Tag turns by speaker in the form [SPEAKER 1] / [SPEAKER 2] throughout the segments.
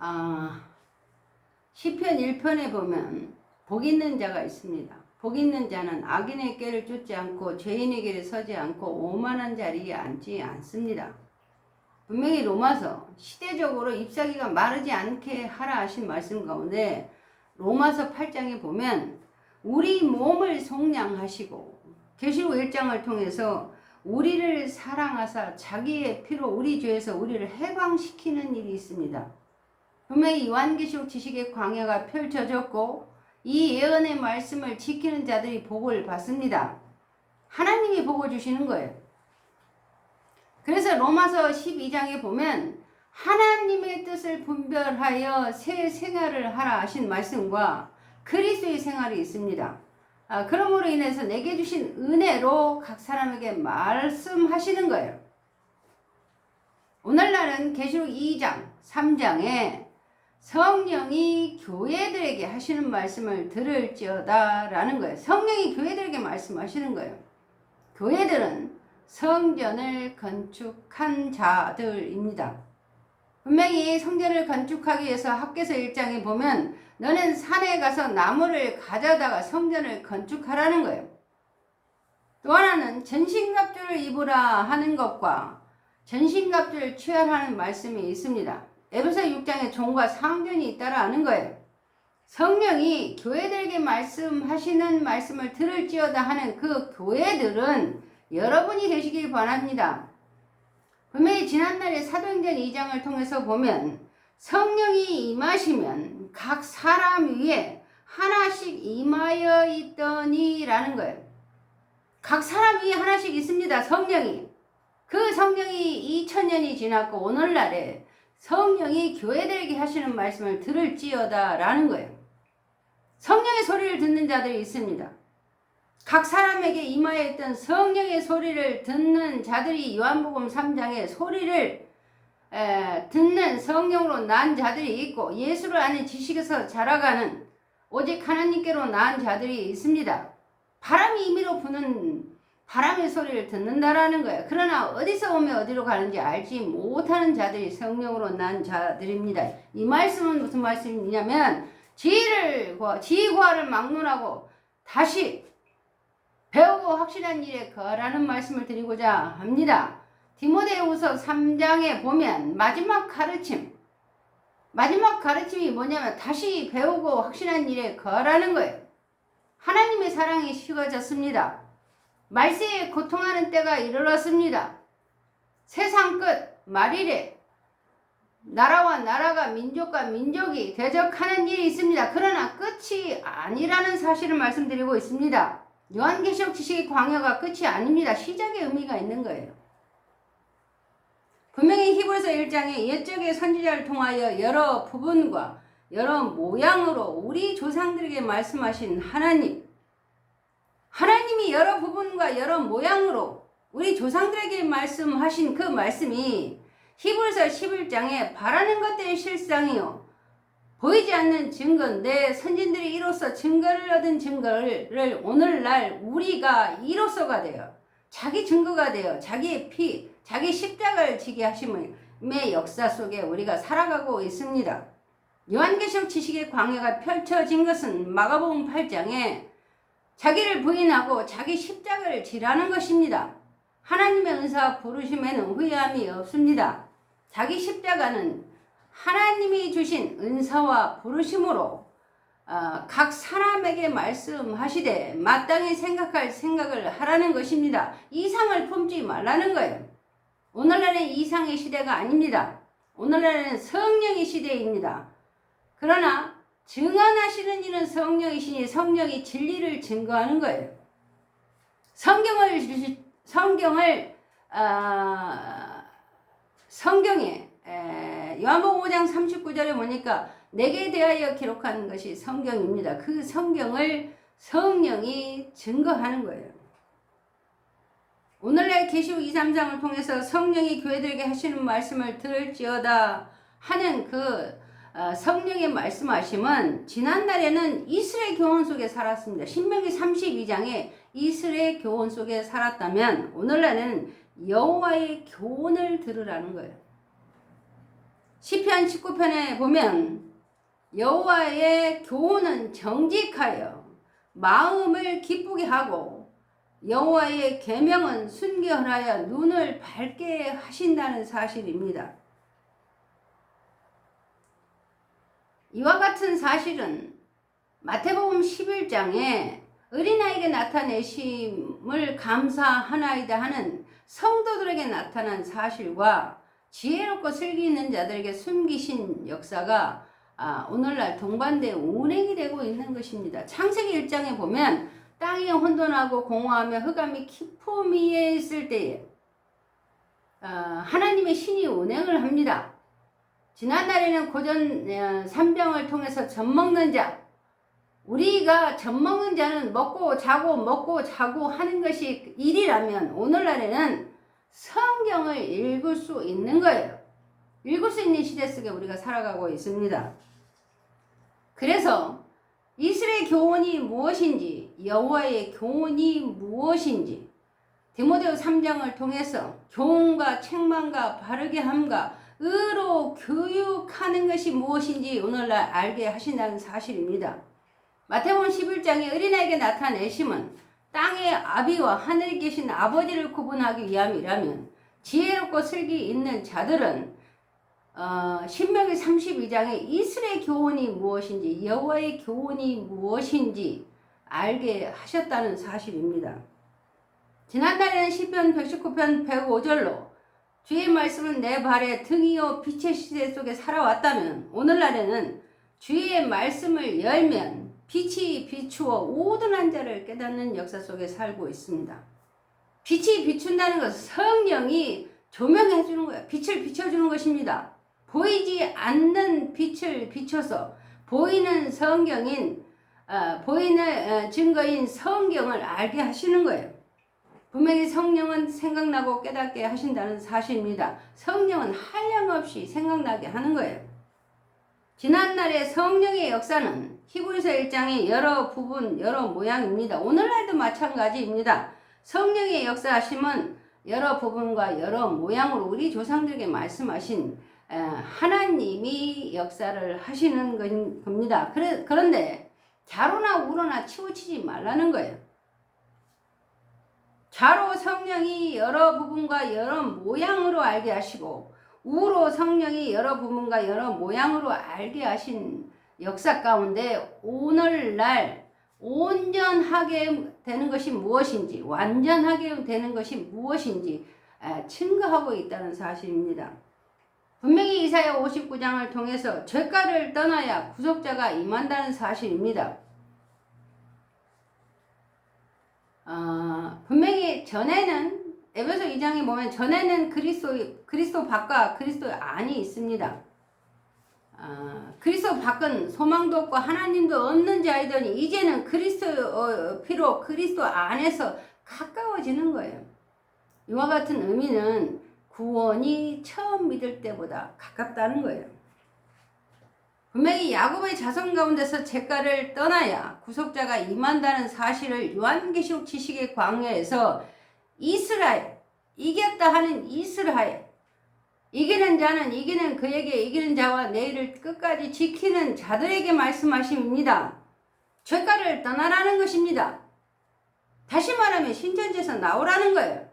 [SPEAKER 1] 아, 시편 1편에 보면 복 있는 자가 있습니다. 복 있는 자는 악인의 꾀를 쫓지 않고 죄인의 길에 서지 않고 오만한 자리에 앉지 않습니다. 분명히 로마서 시대적으로 잎사귀가 마르지 않게 하라 하신 말씀 가운데 로마서 8장에 보면 우리 몸을 속량하시고 계시록 1장을 통해서 우리를 사랑하사 자기의 피로 우리 죄에서 우리를 해방시키는 일이 있습니다. 분명히 요한계시록 지식의 광야가 펼쳐졌고 이 예언의 말씀을 지키는 자들이 복을 받습니다. 하나님이 복을 주시는 거예요. 그래서 로마서 12장에 보면 하나님의 뜻을 분별하여 새 생활을 하라 하신 말씀과 그리스도의 생활이 있습니다. 아, 그러므로 인해서 내게 주신 은혜로 각 사람에게 말씀하시는 거예요. 오늘날은 계시록 2장, 3장에 성령이 교회들에게 하시는 말씀을 들을지어다 라는 거예요. 성령이 교회들에게 말씀하시는 거예요. 교회들은 성전을 건축한 자들입니다. 분명히 성전을 건축하기 위해서 학계서 1장에 보면 너는 산에 가서 나무를 가져다가 성전을 건축하라는 거예요. 또 하나는 전신갑주를 입으라 하는 것과 전신갑주를 취하라는 말씀이 있습니다. 에베소 6장에 종과 상전이 있다라 하는 거예요. 성령이 교회들에게 말씀하시는 말씀을 들을지어다 하는 그 교회들은 여러분이 되시길 바랍니다. 분명히 지난날에 사도행전 2장을 통해서 보면 성령이 임하시면 각 사람 위에 하나씩 임하여 있더니라는 거예요. 각 사람 위에 하나씩 있습니다. 성령이. 그 성령이 2000년이 지났고 오늘날에 성령이 교회들에게 하시는 말씀을 들을지어다 라는 거예요. 성령의 소리를 듣는 자들이 있습니다. 각 사람에게 임하여 있던 성령의 소리를 듣는 자들이 요한복음 3장에 소리를 에, 듣는 성령으로 난 자들이 있고 예수를 아는 지식에서 자라가는 오직 하나님께로 난 자들이 있습니다. 바람이 임의로 부는 바람의 소리를 듣는다라는 거예요. 그러나 어디서 오면 어디로 가는지 알지 못하는 자들이 성령으로 난 자들입니다. 이 말씀은 무슨 말씀이냐면 지혜를 지혜과를 막론하고 다시 배우고 확실한 일에 거라는 말씀을 드리고자 합니다. 디모데후서 3장에 보면 마지막 가르침 마지막 가르침이 뭐냐면 다시 배우고 확실한 일에 거라는 거예요. 하나님의 사랑이 식어졌습니다. 말세에 고통하는 때가 이르렀습니다. 세상 끝 말일에 나라와 나라가 민족과 민족이 대적하는 일이 있습니다. 그러나 끝이 아니라는 사실을 말씀드리고 있습니다. 요한계시록 지식의 광야가 끝이 아닙니다. 시작의 의미가 있는 거예요. 분명히 히브리서 1장에 옛적의 선지자를 통하여 여러 부분과 여러 모양으로 우리 조상들에게 말씀하신 하나님 하나님이 여러 부분과 여러 모양으로 우리 조상들에게 말씀하신 그 말씀이 히브리서 11장에 바라는 것들의 실상이요 보이지 않는 증거인데 선진들이 이로써 증거를 얻은 증거를 오늘날 우리가 이로써가 돼요. 자기 증거가 돼요. 자기의 피, 자기 십자가를 지게 하심의 역사 속에 우리가 살아가고 있습니다. 요한계시록 지식의 광야가 펼쳐진 것은 마가복음 8장에 자기를 부인하고 자기 십자가를 지라는 것입니다. 하나님의 은사 부르심에는 후회함이 없습니다. 자기 십자가는 하나님이 주신 은사와 부르심으로 어, 각 사람에게 말씀하시되 마땅히 생각할 생각을 하라는 것입니다. 이상을 품지 말라는 거예요. 오늘날은 이상의 시대가 아닙니다. 오늘날은 성령의 시대입니다. 그러나 증언하시는 이는 성령이시니 성령이 진리를 증거하는 거예요. 성경을 성경을 어, 성경에 에, 요한복음 5장 39절에 보니까 내게 대하여 기록하는 것이 성경입니다. 그 성경을 성령이 증거하는 거예요. 오늘날 계시록 2, 3장을 통해서 성령이 교회들에게 하시는 말씀을 들을지어다 하는 그 어, 성령의 말씀하심은 지난날에는 이스라엘 교원 속에 살았습니다. 신명기 32장에 이스라엘 교원 속에 살았다면 오늘날에는 여호와의 교훈을 들으라는 거예요. 시편 19편에 보면 여호와의 교훈은 정직하여 마음을 기쁘게 하고 여호와의 계명은 순결하여 눈을 밝게 하신다는 사실입니다. 이와 같은 사실은 마태복음 11장에 어린아이에게 나타내심을 감사하나이다 하는 성도들에게 나타난 사실과 지혜롭고 슬기 있는 자들에게 숨기신 역사가 아, 오늘날 동반대 운행이 되고 있는 것입니다. 창세기 1장에 보면 땅이 혼돈하고 공허하며 흑암이 키포미에 있을 때에 아, 하나님의 신이 운행을 합니다. 지난날에는 고전 어, 산병을 통해서 젖 먹는 자, 우리가 젖 먹는 자는 먹고 자고 먹고 자고 하는 것이 일이라면 오늘날에는 성경을 읽을 수 있는 거예요. 읽을 수 있는 시대 속에 우리가 살아가고 있습니다. 그래서 이스라엘 교훈이 무엇인지 여호와의 교훈이 무엇인지 디모데후 3장을 통해서 교훈과 책망과 바르게 함과 의로 교육하는 것이 무엇인지 오늘날 알게 하신다는 사실입니다. 마태복음 11장에 어린아이에게 나타내심은 땅의 아비와 하늘에 계신 아버지를 구분하기 위함이라면 지혜롭고 슬기 있는 자들은 어, 신명기 32장에 이스라엘 교훈이 무엇인지 여호와의 교훈이 무엇인지 알게 하셨다는 사실입니다. 지난달에는 시편 119편 105절로 주의 말씀은 내 발에 등이요 빛의 시대 속에 살아왔다면 오늘날에는 주의 말씀을 열면 빛이 비추어 우둔한 자를 깨닫는 역사 속에 살고 있습니다. 빛이 비춘다는 것은 성령이 조명해 주는 거예요. 빛을 비춰주는 것입니다. 보이지 않는 빛을 비춰서 보이는 성경인 어, 보이는 어, 증거인 성경을 알게 하시는 거예요. 분명히 성령은 생각나고 깨닫게 하신다는 사실입니다. 성령은 한량없이 생각나게 하는 거예요. 지난날의 성령의 역사는 히브리서 1장의 여러 부분, 여러 모양입니다. 오늘날도 마찬가지입니다. 성령의 역사하심은 여러 부분과 여러 모양으로 우리 조상들에게 말씀하신 하나님이 역사를 하시는 겁니다. 그런데 자로나 우로나 치우치지 말라는 거예요. 자로 성령이 여러 부분과 여러 모양으로 알게 하시고 우로 성령이 여러 부분과 여러 모양으로 알게 하신 역사 가운데 오늘날 온전하게 되는 것이 무엇인지 완전하게 되는 것이 무엇인지 증거하고 있다는 사실입니다. 분명히 이사야 59장을 통해서 죄가를 떠나야 구속자가 임한다는 사실입니다. 어, 분명히 전에는 에베소 2장에 보면 전에는 그리스도 그리스도 밖과 그리스도 안이 있습니다. 어, 그리스도 밖은 소망도 없고 하나님도 없는 자이더니 이제는 그리스도 어, 피로 그리스도 안에서 가까워지는 거예요. 이와 같은 의미는 구원이 처음 믿을 때보다 가깝다는 거예요. 분명히 야곱의 자손 가운데서 죄가를 떠나야 구속자가 임한다는 사실을 요한계시록 지식의 광야에서 이스라엘 이겼다 하는 이스라엘 이기는 자는 이기는 그에게 이기는 자와 내일을 끝까지 지키는 자들에게 말씀하십니다. 죄가를 떠나라는 것입니다. 다시 말하면 신천지에서 나오라는 거예요.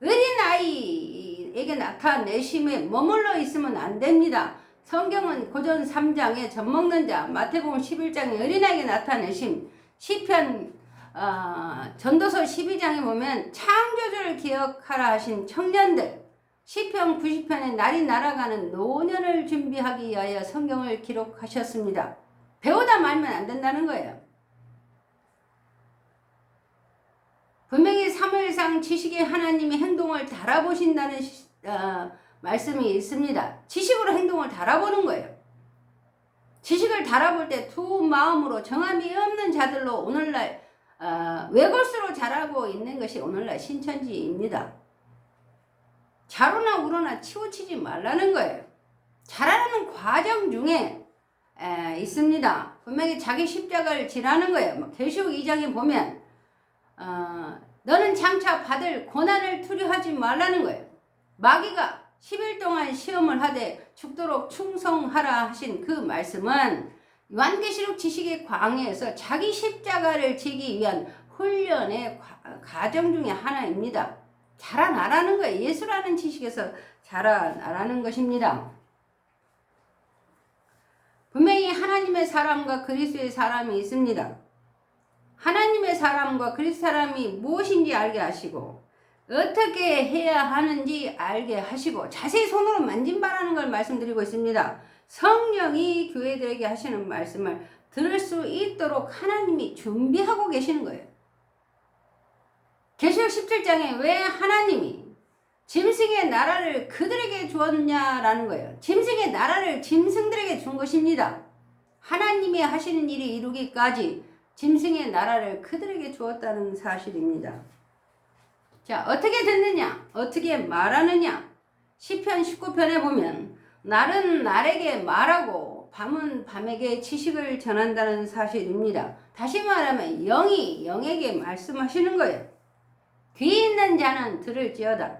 [SPEAKER 1] 어린 아이에게 나타 내심에 머물러 있으면 안 됩니다. 성경은 고전 3장에 젖 먹는 자, 마태복음 11장에 어린아이에게 나타내심, 시편 어, 전도서 12장에 보면 창조주를 기억하라 하신 청년들, 시편 90편에 날이 날아가는 노년을 준비하기 위하여 성경을 기록하셨습니다. 배우다 말면 안 된다는 거예요. 분명히 3일상 지식의 하나님이 행동을 달아보신다는 어, 말씀이 있습니다. 지식으로 행동을 달아보는 거예요. 지식을 달아볼 때 두 마음으로 정함이 없는 자들로 오늘날 어, 외골수로 자라고 있는 것이 오늘날 신천지입니다. 자로나 우로나 치우치지 말라는 거예요. 자라는 과정 중에 에, 있습니다. 분명히 자기 십자가를 지라는 거예요. 뭐 계시록 2장에 보면 어, 너는 장차 받을 고난을 두려하지 말라는 거예요. 마귀가 10일 동안 시험을 하되 죽도록 충성하라 하신 그 말씀은 요한계시록 지식의 광해에서 자기 십자가를 지기 위한 훈련의 과- 과정 중에 하나입니다. 자라나라는 거예요. 예수라는 지식에서 자라나라는 것입니다. 분명히 하나님의 사람과 그리스도의 사람이 있습니다. 하나님의 사람과 그리스도 사람이 무엇인지 알게 하시고 어떻게 해야 하는지 알게 하시고 자세히 손으로 만진 바라는 걸 말씀드리고 있습니다. 성령이 교회들에게 하시는 말씀을 들을 수 있도록 하나님이 준비하고 계시는 거예요. 계시록 17장에 왜 하나님이 짐승의 나라를 그들에게 주었냐라는 거예요. 짐승의 나라를 짐승들에게 준 것입니다. 하나님이 하시는 일이 이루기까지 짐승의 나라를 그들에게 주었다는 사실입니다. 자, 어떻게 듣느냐? 어떻게 말하느냐? 시편 19편에 보면 날은 날에게 말하고 밤은 밤에게 지식을 전한다는 사실입니다. 다시 말하면 영이 영에게 말씀하시는 거예요. 귀 있는 자는 들을지어다.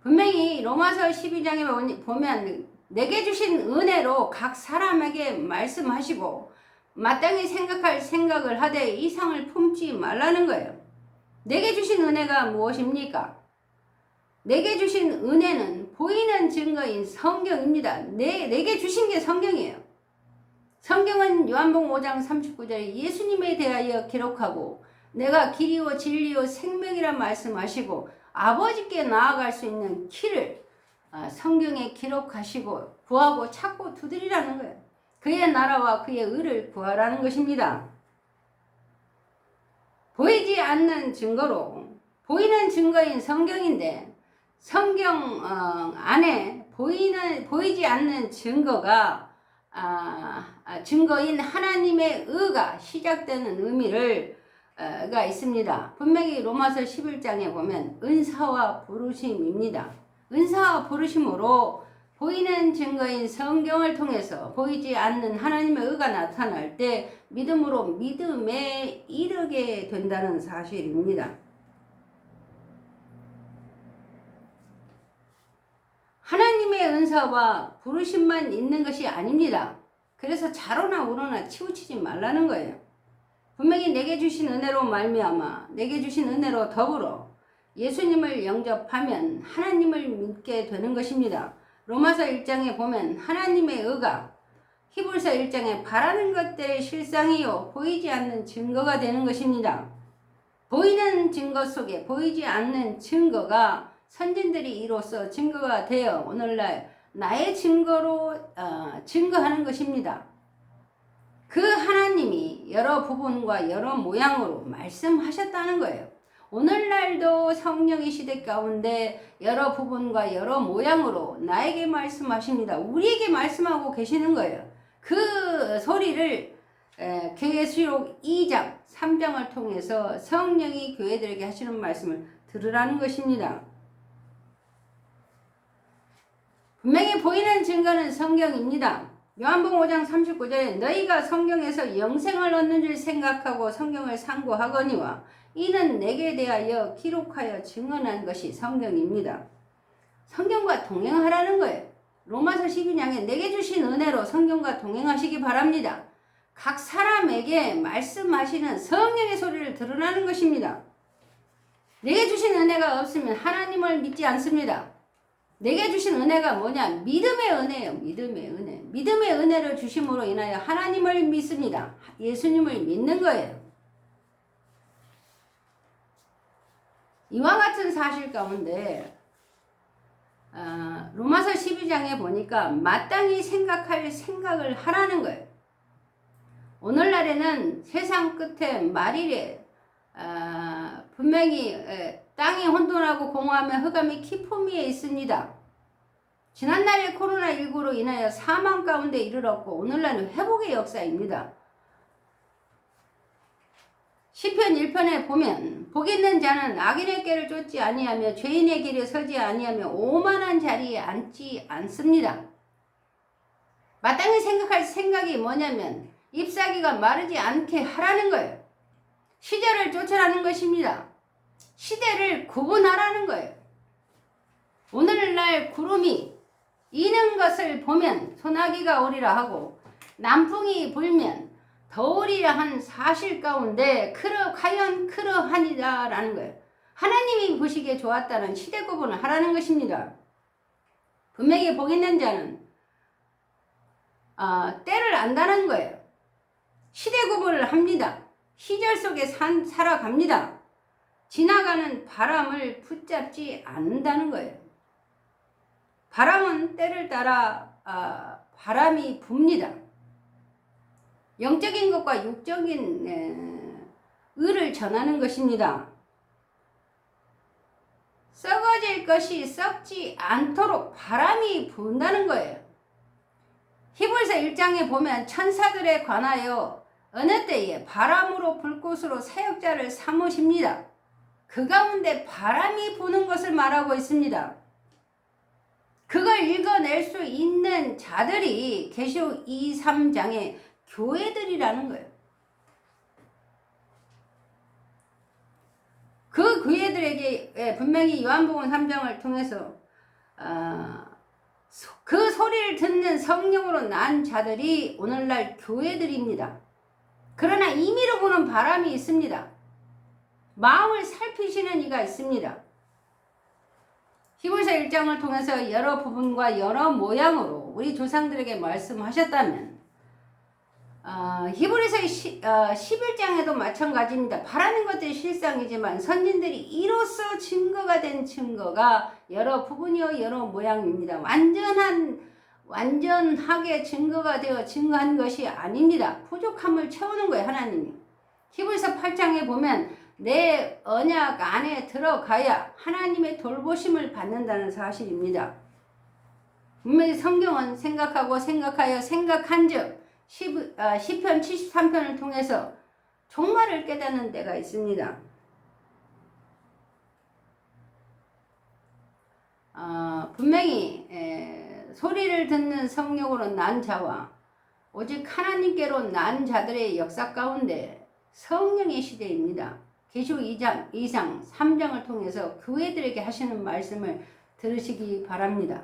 [SPEAKER 1] 분명히 로마서 12장에 보면 내게 주신 은혜로 각 사람에게 말씀하시고 마땅히 생각할 생각을 하되 이상을 품지 말라는 거예요. 내게 주신 은혜가 무엇입니까? 내게 주신 은혜는 보이는 증거인 성경입니다. 내, 내게 주신 게 성경이에요. 성경은 요한복음 5장 39절에 예수님에 대하여 기록하고 내가 길이요 진리요 생명이라 말씀하시고 아버지께 나아갈 수 있는 길을 아, 성경에 기록하시고 구하고 찾고 두드리라는 거예요. 그의 나라와 그의 의를 구하라는 것입니다. 보이지 않는 증거로 보이는 증거인 성경인데 성경 어, 안에 보이는 보이지 않는 증거가 아, 아, 증거인 하나님의 의가 시작되는 의미를 어, 가 있습니다. 분명히 로마서 11장에 보면 은사와 부르심입니다. 은사와 부르심으로 보이는 증거인 성경을 통해서 보이지 않는 하나님의 의가 나타날 때 믿음으로 믿음에 이르게 된다는 사실입니다. 하나님의 은사와 부르심만 있는 것이 아닙니다. 그래서 자로나 우로나 치우치지 말라는 거예요. 분명히 내게 주신 은혜로 말미암아 내게 주신 은혜로 더불어 예수님을 영접하면 하나님을 믿게 되는 것입니다. 로마서 1장에 보면 하나님의 의가 히브리서 1장에 바라는 것들의 실상이요 보이지 않는 증거가 되는 것입니다. 보이는 증거 속에 보이지 않는 증거가 선진들이 이로써 증거가 되어 오늘날 나의 증거로 어, 증거하는 것입니다. 그 하나님이 여러 부분과 여러 모양으로 말씀하셨다는 거예요. 오늘날도 성령의 시대 가운데 여러 부분과 여러 모양으로 나에게 말씀하십니다. 우리에게 말씀하고 계시는 거예요. 그 소리를 계시록 2장, 3장을 통해서 성령이 교회들에게 하시는 말씀을 들으라는 것입니다. 분명히 보이는 증거는 성경입니다. 요한복음 5장 39절에 너희가 성경에서 영생을 얻는 줄 생각하고 성경을 상고하거니와 이는 내게 대하여 기록하여 증언한 것이 성경입니다. 성경과 동행하라는 거예요. 로마서 12장에 내게 주신 은혜로 성경과 동행하시기 바랍니다. 각 사람에게 말씀하시는 성령의 소리를 들으라는 것입니다. 내게 주신 은혜가 없으면 하나님을 믿지 않습니다. 내게 주신 은혜가 뭐냐? 믿음의 은혜예요. 믿음의 은혜. 믿음의 은혜를 주심으로 인하여 하나님을 믿습니다. 예수님을 믿는 거예요. 이와 같은 사실 가운데 어, 로마서 12장에 보니까 마땅히 생각할 생각을 하라는 거예요. 오늘날에는 세상 끝에 말일에 어, 분명히 에, 땅이 혼돈하고 공허하며 흑암이 키포미에 있습니다. 지난날의 코로나19로 인하여 사망 가운데 이르렀고 오늘날은 회복의 역사입니다. 시편 1편에 보면 복 있는 자는 악인의 길을 쫓지 아니하며 죄인의 길에 서지 아니하며 오만한 자리에 앉지 않습니다. 마땅히 생각할 생각이 뭐냐면 잎사귀가 마르지 않게 하라는 거예요. 시절을 쫓아라는 것입니다. 시대를 구분하라는 거예요. 오늘날 구름이 이는 것을 보면 소나기가 오리라 하고 남풍이 불면 더우리라 한 사실 가운데 그러 과연 그러하니라라는 거예요. 하나님이 보시기에 좋았다는 시대 구분을 하라는 것입니다. 분명히 복 있는 자는 아, 때를 안다는 거예요. 시대 구분을 합니다. 시절 속에 산, 살아갑니다. 지나가는 바람을 붙잡지 않는다는 거예요. 바람은 때를 따라 아, 바람이 붑니다. 영적인 것과 육적인 에, 의를 전하는 것입니다. 썩어질 것이 썩지 않도록 바람이 분다는 거예요. 히브리서 1장에 보면 천사들에 관하여 어느 때에 바람으로 불꽃으로 사역자를 삼으십니다. 그 가운데 바람이 부는 것을 말하고 있습니다. 그걸 읽어낼 수 있는 자들이 계시록 2, 3장의 교회들이라는 거예요. 그 교회들에게 예, 분명히 요한복음 3장을 통해서 어, 소- 그 소리를 듣는 성령으로 난 자들이 오늘날 교회들입니다. 그러나 임의로 부는 바람이 있습니다. 마음을 살피시는 이가 있습니다. 히브리서 1장을 통해서 여러 부분과 여러 모양으로 우리 조상들에게 말씀하셨다면 어, 히브리서 시, 어, 11장에도 마찬가지입니다. 바라는 것들이 실상이지만 선진들이 이로써 증거가 된 증거가 여러 부분이요 여러 모양입니다. 완전한 완전하게 증거가 되어 증거한 것이 아닙니다. 부족함을 채우는 거예요 하나님이. 히브리서 8장에 보면 내 언약 안에 들어가야 하나님의 돌보심을 받는다는 사실입니다. 분명히 성경은 생각하고 생각하여 생각한 즉 시- 아, 시편 73편을 통해서 종말을 깨닫는 데가 있습니다. 어, 분명히 에, 소리를 듣는 성령으로 난 자와 오직 하나님께로 난 자들의 역사 가운데 성령의 시대입니다. 계시록 2장, 2장, 3장을 통해서 교회들에게 하시는 말씀을 들으시기 바랍니다.